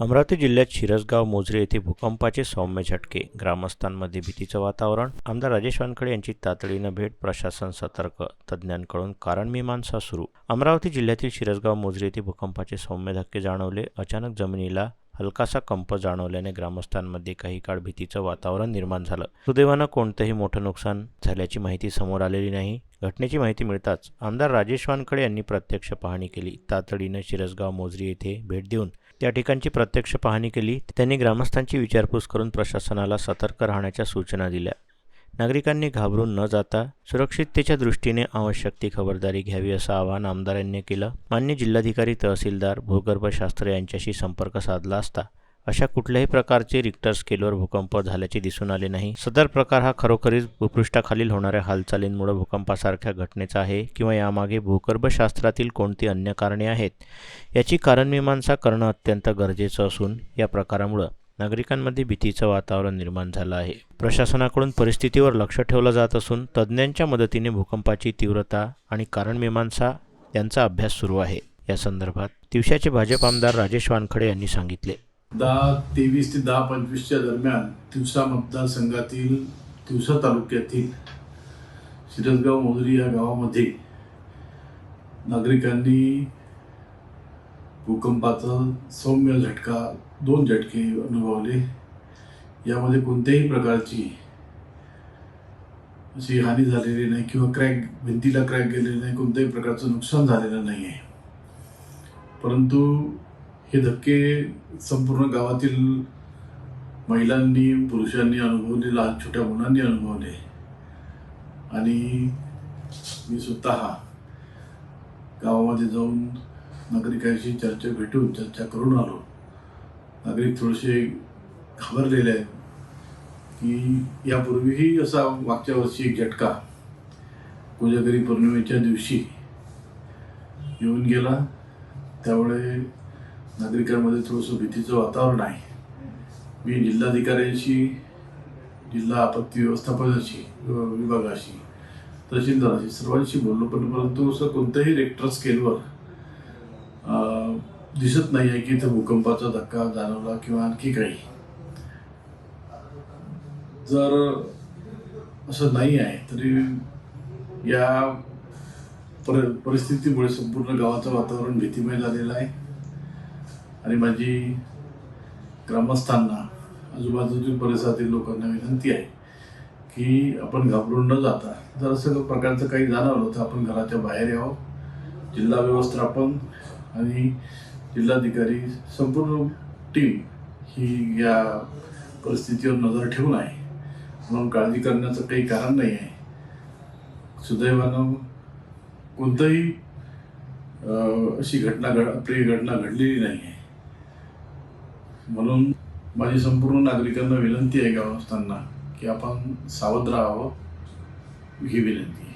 अमरावती जिल्ह्यात शिरसगाव मोजरे येथे भूकंपाचे सौम्य झटके ग्रामस्थांमध्ये भीतीचं वातावरण आमदार राजेश वानखडे यांची तातडीनं भेट प्रशासन सतर्क तज्ज्ञांकडून कारणमीमांसा सुरू. अमरावती जिल्ह्यातील शिरसगाव मोजरे येथे भूकंपाचे सौम्य धक्के जाणवले. अचानक जमिनीला हलकासा कंप जाणवल्याने ग्रामस्थांमध्ये काही काळ भीतीचं वातावरण निर्माण झालं. सुदैवानं कोणतंही मोठं नुकसान झाल्याची माहिती समोर आलेली नाही. घटनेची माहिती मिळताच आमदार राजेश वानखडे यांनी प्रत्यक्ष पाहणी केली. तातडीनं शिरसगाव मोझरी येथे भेट देऊन त्या ठिकाणची प्रत्यक्ष पाहणी केली त्यांनी ग्रामस्थांची विचारपूस करून प्रशासनाला सतर्क राहण्याच्या सूचना दिल्या. नागरिकांनी घाबरून न जाता सुरक्षिततेच्या दृष्टीने आवश्यक ती खबरदारी घ्यावी असं आवाहन आमदारांनी केलं. मान्य जिल्हाधिकारी तहसीलदार भूगर्भशास्त्र यांच्याशी संपर्क साधला असता अशा कुठल्याही प्रकारचे रिक्टर स्केलवर भूकंप झाल्याचे दिसून आले नाही. सदर प्रकार हा खरोखरीच भूपृष्ठाखालील होणाऱ्या हालचालींमुळे भूकंपासारख्या घटनेचा आहे किंवा यामागे भूगर्भशास्त्रातील कोणती अन्य कारणे आहेत? याची कारणमीमांसा करणं अत्यंत गरजेचं असून या प्रकारामुळं नागरिकांमध्ये भीतीचं वातावरण निर्माण झालं आहे. प्रशासनाकडून परिस्थितीवर लक्ष ठेवलं जात असून तज्ज्ञांच्या मदतीने भूकंपाची तीव्रता आणि कारणमीमांसा यांचा अभ्यास सुरू आहे. या संदर्भात दिवशाचे भाजप आमदार राजेश वानखडे यांनी सांगितले. दहा तेवीस ते दहा पंचवीसच्या दरम्यान तिवसा तिवसा तालुक्यातील शिरसगाव मोजरी या गावामध्ये नागरिकांनी भूकंपाचा सौम्य झटका, दोन झटके अनुभवले. यामध्ये कोणत्याही प्रकारची अशी हानी झालेली नाही किंवा क्रॅक, भिंतीला क्रॅक गेलेली नाही, कोणत्याही प्रकारचं नुकसान झालेलं नाही आहे परंतु हे धक्के संपूर्ण गावातील महिलांनी पुरुषांनी अनुभवले लहान छोट्या मुलांनी अनुभवले. आणि मी स्वतः गावामध्ये जाऊन नागरिकांशी चर्चा भेटून चर्चा करून आलो. नागरिक थोडेसे घाबरलेले आहेत की यापूर्वीही असा मागच्या वर्षी एक झटका कोजागरी पौर्णिमेच्या दिवशी येऊन गेला. त्यामुळे नागरिकांमध्ये थोडंसं भीतीचं वातावरण आहे. मी जिल्हाधिकाऱ्यांशी जिल्हा आपत्ती व्यवस्थापनाशी विभागाशी तहसीलदाराशी सर्वांशी बोललो पण परंतु असं कोणत्याही रेक्टर स्केलवर दिसत नाही आहे की इथं भूकंपाचा धक्का जाणवला किंवा आणखी काही. जर असं नाही आहे तरी या पर परिस्थितीमुळे संपूर्ण गावाचं वातावरण भीतीमय झालेलं आहे. आणि माझी ग्रामस्थांना आजूबाजूच्या परिसरातील लोकांना विनंती आहे की आपण घाबरून न जाता जर असं प्रकारचं काही जाणवलं तर आपण घराच्या बाहेर यावं. जिल्हा व्यवस्थापन आणि जिल्हाधिकारी संपूर्ण टीम ही या परिस्थितीवर नजर ठेवून आहे. म्हणून काळजी करण्याचं काही कारण नाही आहे. सुदैवानं कोणतंही अशी घटना घड प्रिय घटना घडलेली नाही आहे. म्हणून माझी संपूर्ण नागरिकांना विनंती आहे गावस्थांना की आपण सावध राहावं ही विनंती. आहे